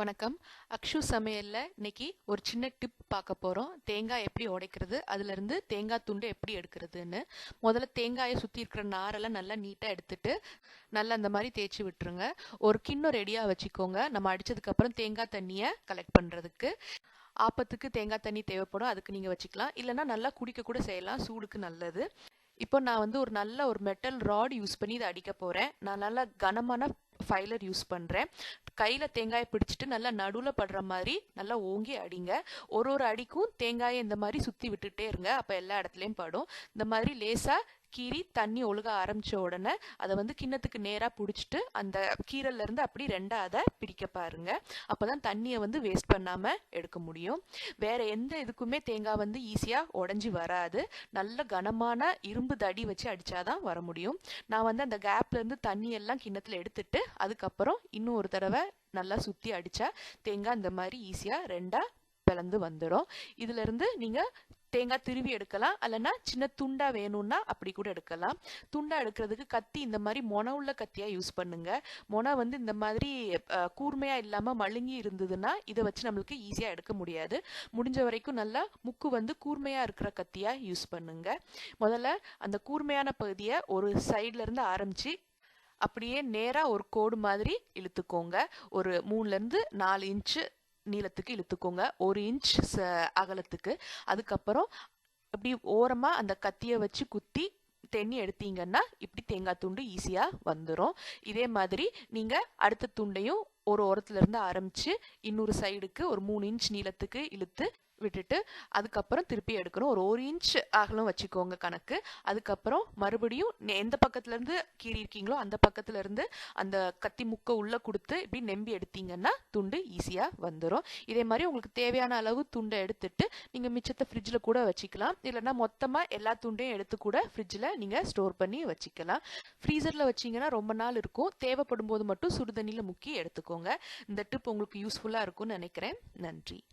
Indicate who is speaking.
Speaker 1: வணக்கம். அக்ஷு சமையலில் இன்னைக்கு ஒரு சின்ன டிப் பார்க்க போகிறோம் தேங்காய் எப்படி உடைக்கிறது அதுலேருந்து தேங்காய் துண்டு எப்படி எடுக்கிறதுன்னு. முதல்ல தேங்காயை சுற்றி இருக்கிற நாரெல்லாம் நல்லா நீட்டாக எடுத்துட்டு நல்லா அந்த மாதிரி தேய்ச்சி விட்டுருங்க. ஒரு கிண்ணம் ரெடியாக வச்சுக்கோங்க. நம்ம அடித்ததுக்கப்புறம் தேங்காய் தண்ணியை கலெக்ட் பண்ணுறதுக்கு ஆப்பத்துக்கு தேங்காய் தண்ணி தேவைப்படும் அதுக்கு நீங்கள் வச்சுக்கலாம். இல்லைன்னா நல்லா குடிக்க கூட செய்யலாம் சூடுக்கு நல்லது. இப்போ நான் வந்து ஒரு நல்ல ஒரு மெட்டல் ராட் யூஸ் பண்ணி இதை அடிக்க போகிறேன் நான் நல்லா கனமான ஃபைலர் யூஸ் பண்ணுறேன் கையில் தேங்காயை பிடிச்சிட்டு நல்லா நடுவில் படுற மாதிரி நல்லா ஓங்கி அடிங்க. ஒரு ஒரு அடிக்கும் தேங்காயை இந்த மாதிரி சுற்றி விட்டுட்டே இருங்க. அப்போ எல்லா இடத்துலையும் படும். இந்த மாதிரி லேசாக கீறி தண்ணி ஒழுக ஆரம்பிச்ச உடனே அதை வந்து கிண்ணத்துக்கு நேராக பிடிச்சிட்டு அந்த கீரல்ல இருந்து அப்படி ரெண்டாக அதை பிடிக்க பாருங்க. அப்பதான் தண்ணியை வந்து வேஸ்ட் பண்ணாம எடுக்க முடியும். வேற எந்த இதுக்குமே தேங்காய் வந்து ஈஸியா உடஞ்சி வராது. நல்ல கனமான இரும்பு தடி வச்சு அடிச்சாதான் வர முடியும். நான் வந்து அந்த கேப்ல இருந்து தண்ணி எல்லாம் கிண்ணத்துல எடுத்துட்டு அதுக்கப்புறம் இன்னும் ஒரு தடவை நல்லா சுற்றி அடிச்சா தேங்காய் இந்த மாதிரி ஈஸியாக ரெண்டாக பிளந்து வந்துடும் இதுல இருந்து தேங்காய் திருவி எடுக்கலாம். அல்லனா சின்ன துண்டா வேணும்னா அப்படி கூட எடுக்கலாம். துண்டா எடுக்கிறதுக்கு கத்தி இந்த மாதிரி மொன உள்ள கத்தியா யூஸ் பண்ணுங்க. மொன வந்து இந்த மாதிரி கூர்மையா இல்லாம மழுங்கி இருந்ததுன்னா இதை வச்சு நம்மளுக்கு ஈஸியா எடுக்க முடியாது. முடிஞ்ச வரைக்கும் நல்லா முக்கு வந்து கூர்மையா இருக்கிற கத்தியா யூஸ் பண்ணுங்க. முதல்ல அந்த கூர்மையான பகுதியை ஒரு சைட்ல இருந்து ஆரம்பிச்சு அப்படியே நேராக ஒரு கோடு மாதிரி இழுத்துக்கோங்க. ஒரு மூணுலேருந்து நாலு இன்ச்சு நீளத்துக்கு இழுத்துக்கோங்க. ஒரு இன்ச் ச- அகலத்துக்கு. அதுக்கப்புறம் அப்படி ஓரமாக அந்த கத்தியை வச்சு குத்தி தென்னி எடுத்தீங்கன்னா இப்படி தேங்காய் துண்டு ஈஸியாக வந்துடும் இதே மாதிரி நீங்கள் அடுத்த துண்டையும் ஒரு ஓரத்துலேருந்து ஆரம்பித்து இன்னொரு சைடுக்கு ஒரு மூணு இன்ச் நீளத்துக்கு இழுத்து விட்டுட்டு அதுக்கப்புறம் திருப்பி எடுக்கணும். ஒரு ஒரு இன்ச் அகலம் வச்சுக்கோங்க கணக்கு. அதுக்கப்புறம் மறுபடியும் எந்த பக்கத்துலேருந்து கீறி இருக்கீங்களோ அந்த பக்கத்துலேருந்து அந்த கத்தி முக்கை உள்ளே கொடுத்து இப்படி நெம்பி எடுத்தீங்கன்னா துண்டு ஈஸியாக வந்துடும் இதே மாதிரி உங்களுக்கு தேவையான அளவு துண்டை எடுத்துட்டு நீங்கள் மிச்சத்தை ஃப்ரிட்ஜில் கூட வச்சுக்கலாம். இல்லைன்னா மொத்தமாக எல்லா துண்டையும் எடுத்து கூட ஃப்ரிட்ஜில் நீங்கள் ஸ்டோர் பண்ணி வச்சுக்கலாம். ஃப்ரீசரில் வச்சீங்கன்னா ரொம்ப நாள் இருக்கும். தேவைப்படும் போது மட்டும் சுடுதண்ணியில் முக்கி எடுத்துக்கோங்க. இந்த டிப் உங்களுக்கு யூஸ்ஃபுல்லா இருக்கும்னு நினைக்கிறேன். நன்றி.